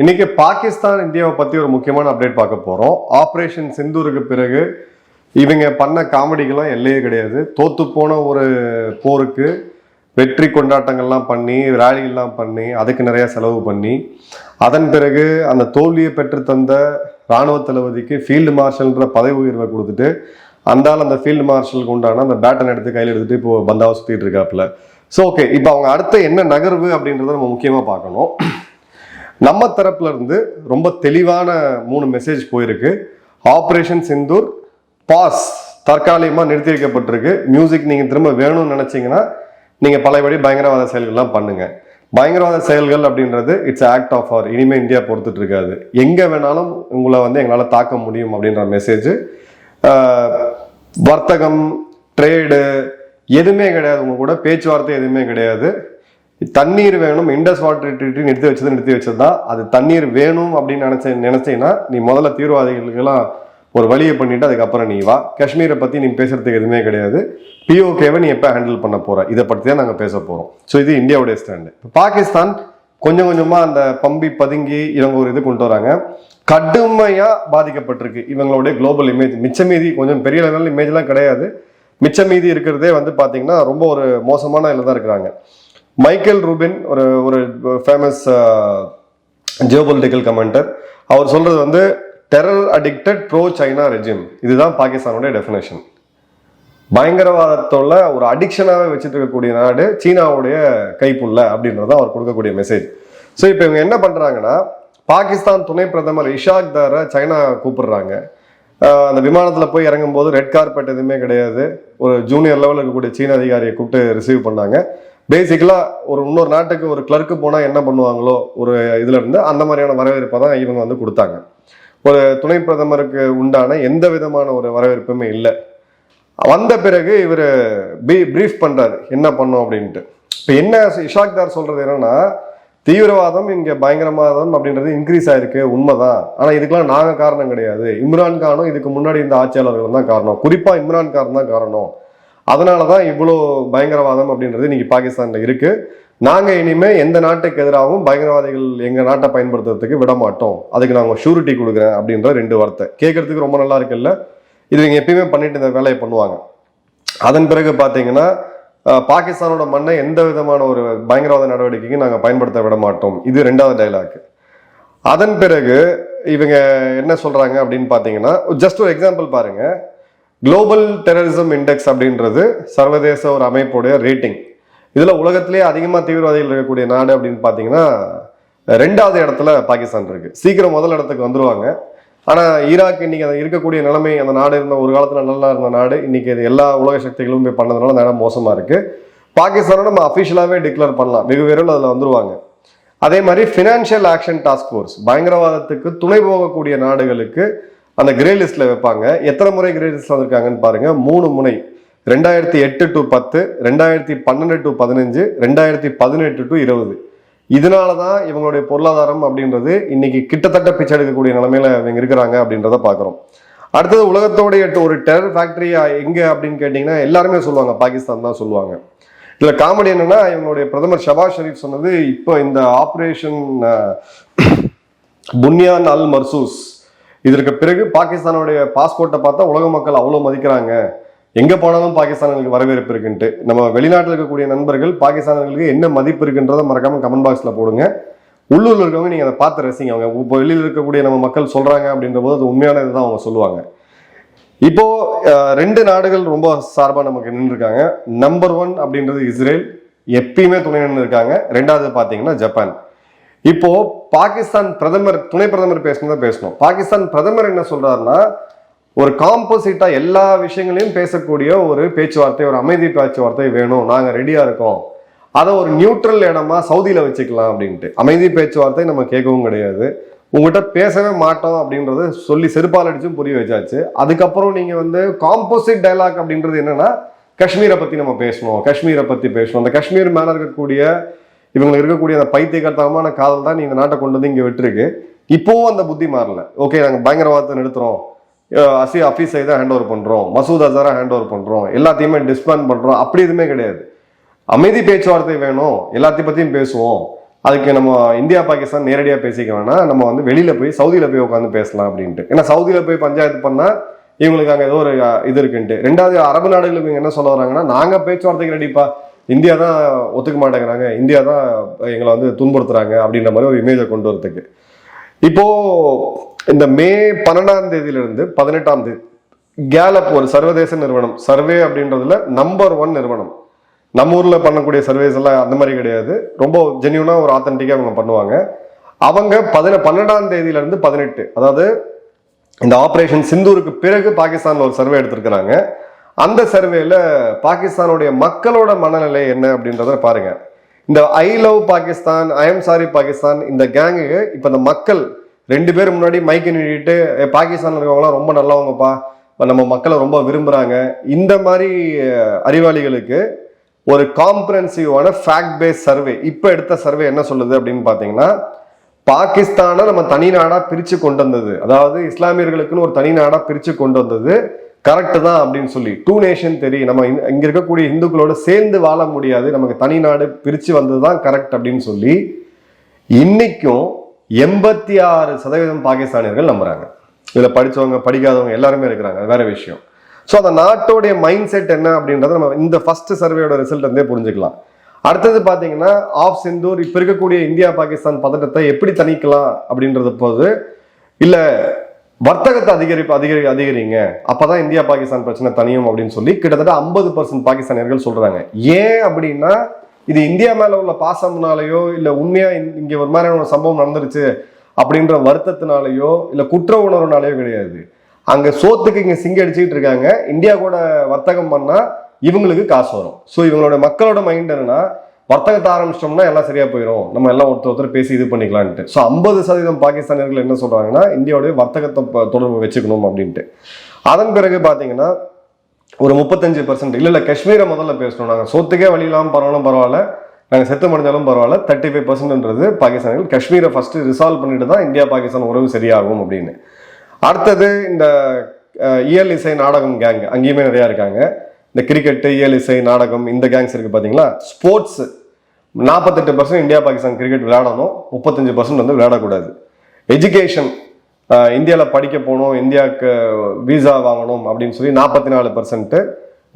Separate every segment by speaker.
Speaker 1: இன்னைக்கு பாகிஸ்தான் இந்தியாவை பத்தி ஒரு முக்கியமான அப்டேட் பார்க்க போறோம். ஆபரேஷன் சிந்தூருக்கு பிறகு இவங்க பண்ண காமெடிக்கெல்லாம் எல்லையே கிடையாது. தோத்து போன ஒரு போருக்கு வெற்றி கொண்டாட்டங்கள்லாம் பண்ணி ரேலிகள்லாம் பண்ணி அதுக்கு நிறைய செலவு பண்ணி அதன் பிறகு அந்த தோல்வியை பெற்று தந்த ராணுவ தளபதிக்கு ஃபீல்டு மார்ஷல்ன்ற பதவி உயர்வை கொடுத்துட்டு அந்தால் அந்த ஃபீல்டு மார்ஷலுக்கு உண்டான அந்த பேட்டன் எடுத்து கையில் எடுத்துட்டு இப்போ பந்தாவை சுற்றிட்டு இருக்காப்புல. ஸோ ஓகே இப்போ அவங்க அடுத்த என்ன நகர்வு அப்படின்றத நம்ம முக்கியமாக பார்க்கணும். நம்ம தரப்புல இருந்து ரொம்ப தெளிவான மூணு மெசேஜ் போயிருக்கு. ஆப்ரேஷன் சிந்தூர் பாஸ் தற்காலிகமாக நிறுத்தி வைக்கப்பட்டிருக்கு. மியூசிக் நீங்கள் திரும்ப வேணும்னு நினச்சிங்கன்னா நீங்கள் பழையபடி பயங்கரவாத செயல்கள்லாம் பண்ணுங்கள் பயங்கரவாத செயல்கள் அப்படின்றது இட்ஸ் ஆக்ட் ஆஃப் ஆர் இனிமே இந்தியா பொறுத்துட்டு இருக்காது. எங்கே வேணாலும் உங்களை வந்து எங்களால் தாக்க முடியும் அப்படின்ற மெசேஜ் வர்த்தகம் ட்ரேடு எதுவுமே கிடையாது. உங்க கூட பேச்சுவார்த்தை எதுவுமே கிடையாது. தண்ணீர் வேணும் இண்டஸ் வாட்டர் ட்ரீட்டி நிறுத்தி வச்சது நிறுத்தி வச்சது தான் அது தண்ணீர் வேணும் அப்படின்னு நினைச்ச நினைச்சீங்கன்னா நீ முதல்ல தீவிரவாதிகளுக்கெல்லாம் ஒரு வழியை பண்ணிட்டு அதுக்கப்புறம் நீ வா. காஷ்மீரை பற்றி நீ பேசுறதுக்கு எதுவுமே கிடையாது. பிஓகேவை நீ எப்போ ஹேண்டில் பண்ண போற? இதை பற்றி தான் நாங்கள் பேச போறோம். ஸோ இது இந்தியாவுடைய ஸ்டாண்டு பாகிஸ்தான் கொஞ்சம் கொஞ்சமாக அந்த பம்பி பதுங்கி இவங்க ஒரு இது கொண்டு வராங்க. கடுமையாக பாதிக்கப்பட்டிருக்கு இவங்களுடைய குளோபல் இமேஜ் மிச்ச மீதி கொஞ்சம் பெரிய லெவல் இமேஜ்லாம் கிடையாது. மிச்ச மீதி இருக்கிறதே வந்து பார்த்தீங்கன்னா ரொம்ப ஒரு மோசமான இதில் தான் இருக்கிறாங்க. மைக்கேல் ரூபின் ஒரு ஒரு ஃபேமஸ் ஜியோபொலிட்டிக்கல் கமெண்டர் அவர் சொல்றது வந்து terror addicted pro China regime இதுதான் பாகிஸ்தானுடைய டெஃபினேஷன் பயங்கரவாதத்தோட ஒரு அடிக்ஷனாகவே வச்சுட்டு இருக்கக்கூடிய நாடு சீனாவுடைய கைப்புள்ள அப்படின்றது அவர் கொடுக்கக்கூடிய மெசேஜ் ஸோ இப்போ இவங்க என்ன பண்ணுறாங்கன்னா பாகிஸ்தான் துணை பிரதமர் இஷாக் தாரை சைனா கூப்பிடுறாங்க. அந்த விமானத்தில் போய் இறங்கும் போது ரெட் கார்பெட் எதுவுமே கிடையாது. ஒரு ஜூனியர் லெவலில் இருக்கக்கூடிய சீன அதிகாரியை கூப்பிட்டு ரிசீவ் பண்ணாங்க. பேசிக்கலாக ஒரு இன்னொரு நாட்டுக்கு ஒரு கிளர்க்கு போனால் என்ன பண்ணுவாங்களோ ஒரு இதில் இருந்து அந்த மாதிரியான வரவேற்பை தான் இவங்க வந்து கொடுத்தாங்க. ஒரு துணை பிரதமருக்கு உண்டான எந்த விதமான ஒரு வரவேற்புமே இல்லை. வந்த பிறகு இவர் பி ப்ரீஃப் பண்ணுறாரு என்ன பண்ணோம் அப்படின்ட்டு. இப்போ என்ன இஷாக்தார் சொல்கிறது என்னென்னா தீவிரவாதம் இங்கே பயங்கரவாதம் அப்படின்றது இன்க்ரீஸ் ஆயிருக்கு உண்மைதான். ஆனால் இதுக்கெல்லாம் நாங்கள் காரணம் கிடையாது. இம்ரான் கானும் இதுக்கு முன்னாடி இந்த ஆட்சியாளர்கள் தான் காரணம். குறிப்பாக இம்ரான் கான் தான் காரணம். அதனாலதான் இவ்வளோ பயங்கரவாதம் அப்படின்றது இன்னைக்கு பாகிஸ்தானில் இருக்குது நாங்கள் இனிமேல் எந்த நாட்டுக்கு எதிராகவும் பயங்கரவாதிகள் எங்கள் நாட்டை பயன்படுத்துறதுக்கு விட மாட்டோம். அதுக்கு நாங்கள் ஷூரிட்டி கொடுக்குறேன் அப்படின்ற ரெண்டு வார்த்தை. கேட்கறதுக்கு ரொம்ப நல்லா இருக்குல்ல? இது இவங்க எப்பயுமே பண்ணிட்டு இந்த வேலையை பண்ணுவாங்க. அதன் பிறகு பார்த்தீங்கன்னா பாகிஸ்தானோட மண்ணை எந்த விதமான ஒரு பயங்கரவாத நடவடிக்கைக்கும் நாங்கள் பயன்படுத்த விட மாட்டோம். இது ரெண்டாவது டைலாக் அதன் பிறகு இவங்க என்ன சொல்கிறாங்க அப்படின்னு பார்த்தீங்கன்னா ஜஸ்ட் ஒரு எக்ஸாம்பிள் பாருங்கள் குளோபல் டெரரிசம் இண்டெக்ஸ் அப்படின்றது சர்வதேச ஒரு அமைப்புடைய ரேட்டிங் இதில் உலகத்திலே அதிகமாக தீவிரவாதிகள் இருக்கக்கூடிய நாடு அப்படின்னு பார்த்தீங்கன்னா ரெண்டாவது இடத்துல பாகிஸ்தான் இருக்கு. சீக்கிரம் முதல் இடத்துக்கு வந்துருவாங்க. ஆனால் ஈராக் இன்னைக்கு அது இருக்கக்கூடிய நிலைமை அந்த நாடு இருந்த ஒரு காலத்தில் நல்லா இருந்த நாடு இன்னைக்கு அது எல்லா உலக சக்திகளும் போய் பண்ணதுனால அந்த இடம் மோசமா இருக்கு. பாகிஸ்தானை நம்ம அஃபிஷியலாகவே டிக்ளேர் பண்ணலாம். வெகு விரைவில் அதில் வந்துருவாங்க. அதே மாதிரி ஃபினான்ஷியல் ஆக்ஷன் டாஸ்க் ஃபோர்ஸ் பயங்கரவாதத்துக்கு துணை போகக்கூடிய நாடுகளுக்கு அந்த கிரே லிஸ்ட்ல வைப்பாங்க. எத்தனை முறை கிரே லிஸ்ட்ல வந்திருக்காங்கன்னு பாருங்க. மூணு முனை. ரெண்டாயிரத்தி எட்டு டு பத்து ரெண்டாயிரத்தி பன்னெண்டு டு பதினஞ்சு ரெண்டாயிரத்தி பதினெட்டு டு இருபது. இதனால தான் இவங்களுடைய பொருளாதாரம் அப்படின்றது இன்னைக்கு கிட்டத்தட்ட பிச்சை எடுக்கக்கூடிய நிலைமையில இவங்க இருக்கிறாங்க அப்படின்றத பார்க்குறோம் அடுத்தது உலகத்தோடைய ஒரு டெரர் ஃபேக்டரி எங்க அப்படின்னு கேட்டிங்கன்னா எல்லாருமே சொல்லுவாங்க. பாகிஸ்தான் தான் சொல்லுவாங்க. இதுல காமெடி என்னன்னா இவங்களுடைய பிரதமர் ஷபாஸ் ஷெரீப் சொன்னது இப்போ இந்த ஆப்ரேஷன் புன்யான் அல் மர்சூஸ் இதற்கு பிறகு பாகிஸ்தானுடைய பாஸ்போர்ட்டை பார்த்தா உலக மக்கள் அவ்வளோ மதிக்கிறாங்க. எங்கே போனாலும் பாகிஸ்தானுக்கு வரவேற்பு இருக்குன்ட்டு. நம்ம வெளிநாட்டில் இருக்கக்கூடிய நண்பர்கள் பாகிஸ்தானர்களுக்கு என்ன மதிப்பு இருக்குன்றதை மறக்காமல் கமெண்ட் பாக்ஸில் போடுங்க. உள்ளூரில் இருக்கவங்க நீங்கள் அதை பார்த்து ரசிங்க. அவங்க இப்போ வெளியில் இருக்கக்கூடிய நம்ம மக்கள் சொல்கிறாங்க அப்படின்ற போது அது உண்மையான இதுதான் அவங்க சொல்லுவாங்க. இப்போ ரெண்டு நாடுகள் ரொம்ப சார்பாக நமக்கு நின்றுருக்காங்க. நம்பர் ஒன் அப்படின்றது இஸ்ரேல். எப்பயுமே துணை நின்று இருக்காங்க ரெண்டாவது பார்த்தீங்கன்னா ஜப்பான். இப்போ பாகிஸ்தான் பிரதமர் துணை பிரதமர் பேசணும் தான் பேசணும். பாகிஸ்தான் பிரதமர் என்ன சொல்றாருன்னா ஒரு காம்போசிட்டா எல்லா விஷயங்களையும் பேசக்கூடிய ஒரு பேச்சுவார்த்தை ஒரு அமைதி பேச்சுவார்த்தை வேணும். நாங்க ரெடியா இருக்கோம். அதை ஒரு நியூட்ரல் இடமா சவுதியில வச்சுக்கலாம் அப்படின்ட்டு. அமைதி பேச்சுவார்த்தை நம்ம கேட்கவும் கிடையாது. உங்ககிட்ட பேசவே மாட்டோம் அப்படின்றத சொல்லி செருப்பால் அடிச்சும் புரிய வச்சாச்சு. அதுக்கப்புறம் நீங்க வந்து காம்போசிட் டயலாக் அப்படின்றது என்னன்னா காஷ்மீரை பத்தி நம்ம பேசணும். காஷ்மீரை பத்தி பேசணும். அந்த காஷ்மீர் மேல இருக்கக்கூடிய இவங்க இருக்கக்கூடிய அந்த பைத்தியகர்த்தகமான காதல் தான் நீ இந்த நாட்டை கொண்டு வந்து இங்கே விட்டுருக்கு. இப்போவும் அந்த புத்தி மாறல. ஓகே நாங்கள் பயங்கரவாதத்தை நிறுத்துறோம். அசி அஃபீஸை தான் ஹேண்ட் ஓவர் பண்ணுறோம் மசூத் அசாரா ஹேண்ட் ஓவர் பண்ணுறோம் எல்லாத்தையுமே டிஸ்பேன் பண்ணுறோம் அப்படி எதுவுமே கிடையாது. அமைதி பேச்சுவார்த்தை வேணும். எல்லாத்தையும் பற்றியும் பேசுவோம். அதுக்கு நம்ம இந்தியா பாகிஸ்தான் நேரடியாக பேசிக்க வேணாம் நம்ம வந்து வெளியில் போய் சவுதியில் போய் உட்காந்து பேசலாம் அப்படின்ட்டு. ஏன்னா சவுதியில் போய் பஞ்சாயத்து பண்ணால் இவங்களுக்கு அங்கே ஏதோ ஒரு இது இருக்குன்ட்டு. ரெண்டாவது அரபு நாடுகளுக்கு என்ன சொல்ல வராங்கன்னா நாங்கள் பேச்சுவார்த்தைக்கு ரெடிப்பா இந்தியா தான் ஒத்துக்க மாட்டேங்கிறாங்க. இந்தியா தான் எங்களை வந்து துன்புறுத்துறாங்க அப்படின்ற மாதிரி ஒரு இமேஜை கொண்டு வரதுக்கு. இப்போ இந்த மே பன்னெண்டாம் தேதியிலிருந்து பதினெட்டாம் தேதி கேலப் ஒரு சர்வதேச நிறுவனம். சர்வே அப்படின்றதுல நம்பர் ஒன் நிறுவனம். நம்ம ஊரில் பண்ணக்கூடிய சர்வேஸ் எல்லாம் அந்த மாதிரி கிடையாது. ரொம்ப ஜென்யூனாக ஒரு ஆத்தன்டிக்காக அவங்க பண்ணுவாங்க. அவங்க பதின பன்னெண்டாம் தேதியிலேருந்து பதினெட்டு அதாவது இந்த ஆப்ரேஷன் சிந்தூருக்கு பிறகு பாகிஸ்தானில் ஒரு சர்வே எடுத்திருக்கிறாங்க. அந்த சர்வேல பாகிஸ்தானுடைய மக்களோட மனநிலை என்ன அப்படின்றத பாருங்க. இந்த I love Pakistan I am sorry Pakistan இந்த கேங்கு இப்ப இந்த மக்கள் ரெண்டு பேர் முன்னாடி மைக்கு நின்றுட்டு பாகிஸ்தானில் இருக்கவங்களாம் ரொம்ப நல்லவங்கப்பா. நம்ம மக்களை ரொம்ப விரும்புகிறாங்க இந்த மாதிரி அறிவாளிகளுக்கு ஒரு காம்ப்ரன்சிவான ஃபேக்ட் பேஸ் சர்வே இப்போ எடுத்த சர்வே என்ன சொல்லுது அப்படின்னு பார்த்தீங்கன்னா பாகிஸ்தானை நம்ம தனி நாடாக பிரிச்சு கொண்டு வந்தது. அதாவது இஸ்லாமியர்களுக்குன்னு ஒரு தனி நாடாக பிரித்து கொண்டு வந்தது. கரெக்டு தான் அப்படின்னு சொல்லி. டூ நேஷன் தெரியும் நம்ம இங்கே இருக்கக்கூடிய இந்துக்களோட சேர்ந்து வாழ முடியாது. நமக்கு தனி நாடு பிரித்து வந்தது தான் கரெக்ட் அப்படின்னு சொல்லி இன்னைக்கும் எண்பத்தி ஆறு சதவீதம் பாகிஸ்தானியர்கள் நம்புறாங்க. இதில் படித்தவங்க படிக்காதவங்க எல்லாருமே இருக்கிறாங்க. அது வேற விஷயம். ஸோ அந்த நாட்டோடைய மைண்ட் செட் என்ன அப்படின்றத நம்ம இந்த ஃபர்ஸ்ட் சர்வேயோட ரிசல்ட் இருந்தே புரிஞ்சுக்கலாம். அடுத்தது பார்த்தீங்கன்னா ஆஃப் சிந்தூர் இப்போ இருக்கக்கூடிய இந்தியா பாகிஸ்தான் பதட்டத்தை எப்படி தணிக்கலாம் அப்படின்றது போது இல்லை வர்த்தகத்தை அதிகரிப்பு அதிகரி அதிகரிங்க. அப்பதான் இந்தியா பாகிஸ்தான் பிரச்சனை தனியும் அப்படின்னு சொல்லி கிட்டத்தட்ட ஐம்பது பர்சன்ட் பாகிஸ்தானியர்கள் சொல்றாங்க. ஏன் அப்படின்னா இது இந்தியா மேல உள்ள பாசம்னாலேயோ இல்ல உண்மையா இங்க- ஒரு மாதிரியான ஒரு சம்பவம் நடந்துருச்சு அப்படின்ற வருத்தத்தினாலேயோ இல்ல குற்ற உணர்வுனாலேயோ கிடையாது. அங்க சோத்துக்கு இங்க சிங்க அடிச்சுக்கிட்டு இருக்காங்க. இந்தியா கூட வர்த்தகம் பண்ணா இவங்களுக்கு காசு வரும். ஸோ இவங்களோட மக்களோட மைண்ட் என்னன்னா வர்த்தகத்தை ஆரம்பிச்சிட்டோம்னா எல்லாம் சரியா போயிடும் நம்ம எல்லாம் ஒருத்தர் ஒருத்தர் பேசி இது பண்ணிக்கலான்ட்டு. ஸோ ஐம்பது சதவீதம் பாகிஸ்தானியர்கள் என்ன சொல்றாங்கன்னா இந்தியாவுடைய வர்த்தகத்தை தொடர்பு வச்சுக்கணும் அப்படின்ட்டு. அதன் பிறகு பார்த்தீங்கன்னா ஒரு முப்பத்தஞ்சு பர்சன்ட் இல்லை இல்லை காஷ்மீரை முதல்ல பேசணும். நாங்கள் சொத்துக்கே வழி இல்லாமல் பரவாயில்ல பரவாயில்ல. நாங்கள் செத்து முடிஞ்சாலும் பரவாயில்ல. தேர்ட்டி ஃபைவ் பர்சன்ட்ன்றது பாகிஸ்தானிகள் காஷ்மீரை ஃபஸ்ட்டு ரிசால்வ் பண்ணிட்டு தான் இந்தியா பாகிஸ்தான் உறவு சரியாகும் அப்படின்னு. அடுத்தது இந்த இயல் இசை நாடகம் கேங் அங்கேயுமே நிறையா இருக்காங்க. இந்த கிரிக்கெட்டு இயல் இசை நாடகம் இந்த கேங்ஸ் இருக்குது பார்த்தீங்களா ஸ்போர்ட்ஸ் நாற்பத்தெட்டு பர்சன்ட் இந்தியா பாகிஸ்தான் கிரிக்கெட் விளையாடணும். முப்பத்தஞ்சு பர்சன்ட் வந்து விளையாடக்கூடாது. எஜுகேஷன் இந்தியாவில் படிக்க போகணும் இந்தியாவுக்கு விசா வாங்கணும் அப்படின்னு சொல்லி நாற்பத்தி நாலு பர்சன்ட்டு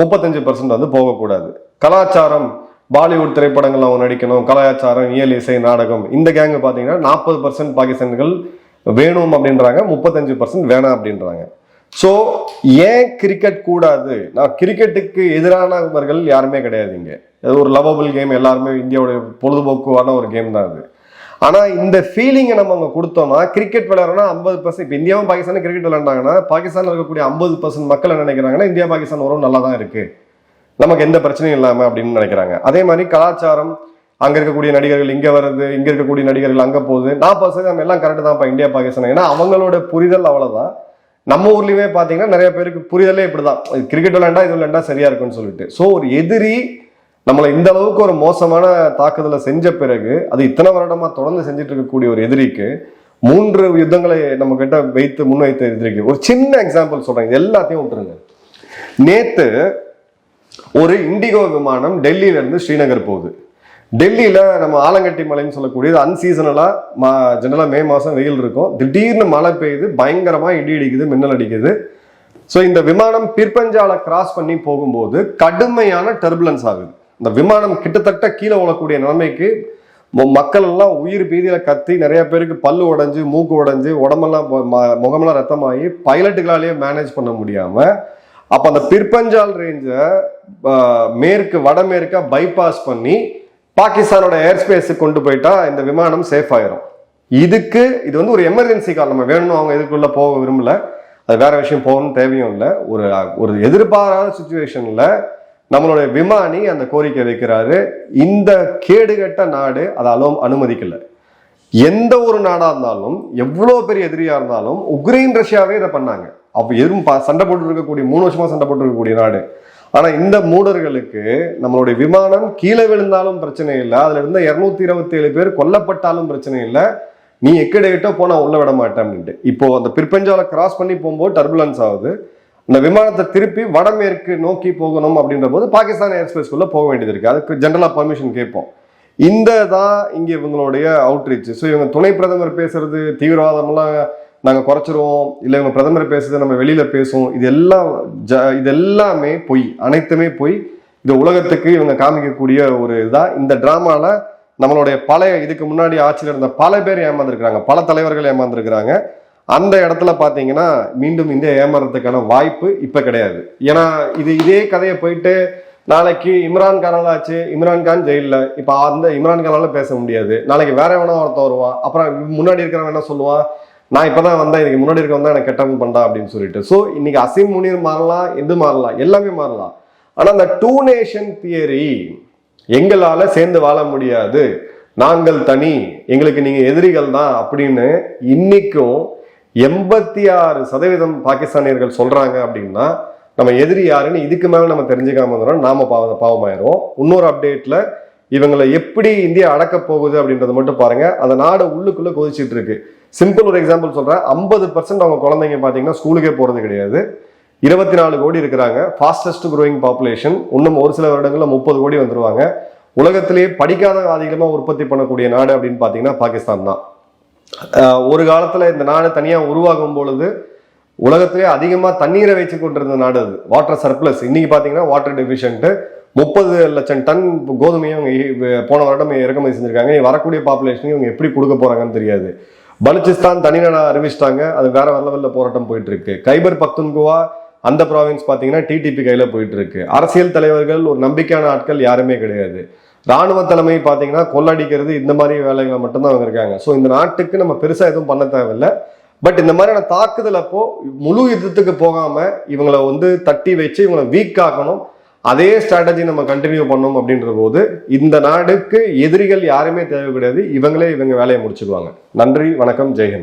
Speaker 1: முப்பத்தஞ்சு பர்சன்ட் வந்து போகக்கூடாது. கலாச்சாரம் பாலிவுட் திரைப்படங்கள் அவங்க நடிக்கணும் கலாச்சாரம் இயல் இசை நாடகம் இந்த கேங்கு பார்த்தீங்கன்னா நாற்பது பர்சன்ட் பாகிஸ்தான்கள் வேணும் அப்படின்றாங்க முப்பத்தஞ்சு பர்சன்ட் வேணாம் அப்படின்றாங்க. ஸோ ஏன் கிரிக்கெட் கூடாது? நான் கிரிக்கெட்டுக்கு எதிரானவர்கள் யாருமே கிடையாதுங்க அது ஒரு லவபிள் கேம் எல்லாருமே இந்தியாவுடைய பொழுதுபோக்குவான ஒரு கேம் தான் அது. ஆனால் இந்த ஃபீலிங்கை நம்ம அங்கே கொடுத்தோம்னா கிரிக்கெட் விளையாடுறோம்னா ஐம்பது பர்சன்ட் இப்போ இந்தியாவும் பாகிஸ்தானும் கிரிக்கெட் விளையாண்டாங்கன்னா பாகிஸ்தானில் இருக்கக்கூடிய ஐம்பது பர்சன்ட் மக்கள் என்ன நினைக்கிறாங்கன்னா இந்தியா பாகிஸ்தான் உறவு நல்லா தான் இருக்குது நமக்கு எந்த பிரச்சனையும் இல்லாமல் அப்படின்னு நினைக்கிறாங்க. அதே மாதிரி கலாச்சாரம் அங்கே இருக்கக்கூடிய நடிகர்கள் இங்கே வருது இங்கே இருக்கக்கூடிய நடிகர்கள் அங்கே போகுது. நான் பர்சன்ட் நம்ம எல்லாம் கரெக்டு தான்ப்பா இந்தியா பாகிஸ்தான். ஏன்னா அவங்களோட புரிதல் அவ்வளோதான் நம்ம ஊர்லேயுமே பார்த்தீங்கன்னா நிறைய பேருக்கு புரிதலே இப்படி தான் கிரிக்கெட் விளையாண்டா இது விளையாண்டா சரியாக இருக்கும்னு சொல்லிட்டு. ஸோ ஒரு எதிரி நம்மளை இந்த அளவுக்கு ஒரு மோசமான தாக்குதலை செஞ்ச பிறகு அது இத்தனை வருடமா தொடர்ந்து செஞ்சுட்டு இருக்கக்கூடிய ஒரு எதிரிக்கு மூன்று யுத்தங்களை நம்ம கிட்ட வைத்து முன்வைத்த எதிரிக்கு. ஒரு சின்ன எக்ஸாம்பிள் சொல்றேன். இது எல்லாத்தையும் விட்டுருங்க. நேத்து ஒரு இண்டிகோ விமானம் டெல்லியில இருந்து ஸ்ரீநகர் போகுது. டெல்லியில நம்ம ஆலங்கட்டி மலைன்னு சொல்லக்கூடியது அன்சீசனலா ஜெனரலா மே மாசம் வெயில் இருக்கும். திடீர்னு மழை பெய்யுது பயங்கரமா இடி அடிக்குது மின்னல் அடிக்குது. ஸோ இந்த விமானம் பிற்பஞ்சால கிராஸ் பண்ணி போகும்போது கடுமையான டர்புலன்ஸ் ஆகுது. இந்த விமானம் கிட்டத்தட்ட கீழே விழக்கூடிய நிலைமைக்கு மக்கள் எல்லாம் உயிர் பீதியில கத்தி நிறைய பேருக்கு பல்லு உடஞ்சி மூக்கு உடஞ்சி உடம்பெல்லாம் ம- முகமெல்லாம் ரத்தமாகி பைலட்டுகளாலேயே மேனேஜ் பண்ண முடியாம அப்ப அந்த பிற்பஞ்சால் ரேஞ்சை மேற்கு வடமேற்கா பைபாஸ் பண்ணி பாகிஸ்தானோட ஏர் ஸ்பேஸுக்கு கொண்டு போயிட்டா இந்த விமானம் சேஃப் ஆயிரும். இதுக்கு இது வந்து ஒரு எமர்ஜென்சி கால் நம்ம வேணும் அவங்க இதுக்குள்ள போக விரும்பல. அது வேற விஷயம் போகணும்னு தேவையும் இல்லை. ஒரு ஒரு எதிர்பாராத சுச்சுவேஷன்ல நம்மளுடைய விமானி அந்த கோரிக்கை வைக்கிறாரு. இந்த கேடுகட்ட நாடு அதை அலோ அனுமதிக்கல. எந்த ஒரு நாடா இருந்தாலும் எவ்வளவு பெரிய எதிரியா இருந்தாலும் உக்ரைன் ரஷ்யாவே இதை பண்ணாங்க. அப்ப எதுவும் சண்டை போட்டு இருக்கக்கூடிய மூணு வருஷமா சண்டை போட்டு இருக்கக்கூடிய நாடு. ஆனா இந்த மூடர்களுக்கு நம்மளுடைய விமானம் கீழே விழுந்தாலும் பிரச்சனை இல்லை. அதுல இருந்த இருநூத்தி இருபத்தி ஏழு பேர் கொல்லப்பட்டாலும் பிரச்சனை இல்லை. நீ எக்கடையிட்டோ போனா உள்ள விட மாட்டேன் அப்படின்ட்டு. இப்போ அந்த பிற்பஞ்சால கிராஸ் பண்ணி போகும்போது டர்புலன்ஸ் ஆகுது. இந்த விமானத்தை திருப்பி வடமேற்கு நோக்கி போகணும் அப்படின்ற போது பாகிஸ்தான் ஏர்ஸ்பேஸ்க்குள்ள போக வேண்டியது இருக்கு. அதுக்கு ஜென்ரலா பர்மிஷன் கேட்போம். இந்த தான் இங்க இவங்களுடைய அவுட்ரீச் ஸோ இவங்க துணை பிரதமர் பேசுறது தீவிரவாதம்லாம் நாங்கள் குறைச்சிருவோம். இல்லை இவங்க பிரதமர் பேசுறது நம்ம வெளியில பேசுவோம். இது எல்லாம் ஜ- இது எல்லாமே பொய். அனைத்துமே பொய். இது உலகத்துக்கு இவங்க காமிக்கக்கூடிய ஒரு இதுதான் இந்த டிராமால நம்மளுடைய பழைய இதுக்கு முன்னாடி ஆட்சியில் இருந்த பல பேர் ஏமாந்துருக்கிறாங்க. பல தலைவர்கள் ஏமாந்துருக்கிறாங்க. அந்த இடத்துல பார்த்தீங்கன்னா மீண்டும் இந்தியா ஏமாறதுக்கான வாய்ப்பு இப்போ கிடையாது. ஏன்னா இது இதே கதையை போயிட்டு நாளைக்கு இம்ரான்கானால ஆச்சு இம்ரான் கான் இப்போ அந்த இம்ரான் கானால பேச முடியாது. நாளைக்கு வேற வேணா ஒருத்தன் வருவான் அப்புறம் முன்னாடி இருக்கிறவன் என்ன சொல்லுவான் நான் இப்பதான் வந்தேன் இதுக்கு முன்னாடி இருக்கவன் தான் எனக்கு கெட்டவன் பண்ணா அப்படின்னு சொல்லிட்டு. ஸோ இன்னைக்கு அசிம் முனீர் மாறலாம் எது மாறலாம் எல்லாமே மாறலாம். ஆனால் அந்த டூ நேஷன் தியரி எங்களால் சேர்ந்து வாழ முடியாது. நாங்கள் தனி எங்களுக்கு நீங்கள் எதிரிகள் தான் அப்படின்னு இன்னைக்கும் எண்பத்தி ஆறு சதவீதம் பாகிஸ்தானியர்கள் சொல்றாங்க அப்படின்னா நம்ம எதிரி யாருன்னு இதுக்கு மேல நம்ம தெரிஞ்சுக்காம இருந்தோம்னா நாம பாவ பாவமாயிரும். இன்னொரு அப்டேட்ல இவங்களை எப்படி இந்தியா அடக்க போகுது அப்படின்றத மட்டும் பாருங்க. அந்த நாடு உள்ளுக்குள்ள கொதிச்சிட்டு இருக்கு. சிம்பிள் ஒரு எக்ஸாம்பிள் சொல்றேன். ஐம்பது பர்சன்ட் அவங்க குழந்தைங்க பாத்தீங்கன்னா ஸ்கூலுக்கே போறது கிடையாது. இருபத்தி நாலு கோடி இருக்கிறாங்க. ஃபாஸ்டஸ்ட் குரோயிங் பாப்புலேஷன் இன்னும் ஒரு சில வருடங்களில் முப்பது கோடி வந்துருவாங்க. உலகத்திலேயே படிக்காத அதிகமாக உற்பத்தி பண்ணக்கூடிய நாடு அப்படின்னு பார்த்தீங்கன்னா பாகிஸ்தான் தான். ஒரு காலத்தில் இந்த நாடு தனியாக உருவாகும் பொழுது உலகத்திலே அதிகமாக தண்ணீரை வச்சு கொண்டிருந்த நாடு அது. வாட்டர் சர்ப்ளஸ் இன்னைக்கு பார்த்தீங்கன்னா வாட்டர் டெஃபிஷியன்ட் முப்பது லட்சம் டன் கோதுமையை அவங்க போன வருடம் இறக்குமதி செஞ்சுருக்காங்க. வரக்கூடிய பாப்புலேஷனுக்கு இவங்க எப்படி கொடுக்க போகிறாங்கன்னு தெரியாது. பலுச்சிஸ்தான் தனிநாடாக அறிவிச்சிட்டாங்க. அது வேற லெவலில் போராட்டம் போயிட்டு இருக்கு கைபர் பக்துன்குவா அந்த ப்ராவின்ஸ் பார்த்தீங்கன்னா டிடிபி கையில் போயிட்டு இருக்கு அரசியல் தலைவர்கள் ஒரு நம்பிக்கையான ஆட்கள் யாருமே கிடையாது. ராணுவ தலைமை பார்த்தீங்கன்னா கொள்ளடிக்கிறது இந்த மாதிரி வேலைகளை மட்டும்தான் அவங்க இருக்காங்க. ஸோ இந்த நாட்டுக்கு நம்ம பெருசாக எதுவும் பண்ண தேவையில்லை. பட் இந்த மாதிரியான தாக்குதல் அப்போ முழு யுத்தத்துக்கு போகாம இவங்களை வந்து தட்டி வச்சு இவங்களை வீக் ஆக்கணும். அதே ஸ்ட்ராட்டஜி நம்ம கண்டினியூ பண்ணோம் அப்படின்ற போது இந்த நாடுக்கு எதிரிகள் யாருமே தேவை கிடையாது இவங்களே இவங்க வேலையை முடிச்சுக்குவாங்க நன்றி வணக்கம் ஜெயஹிந்த்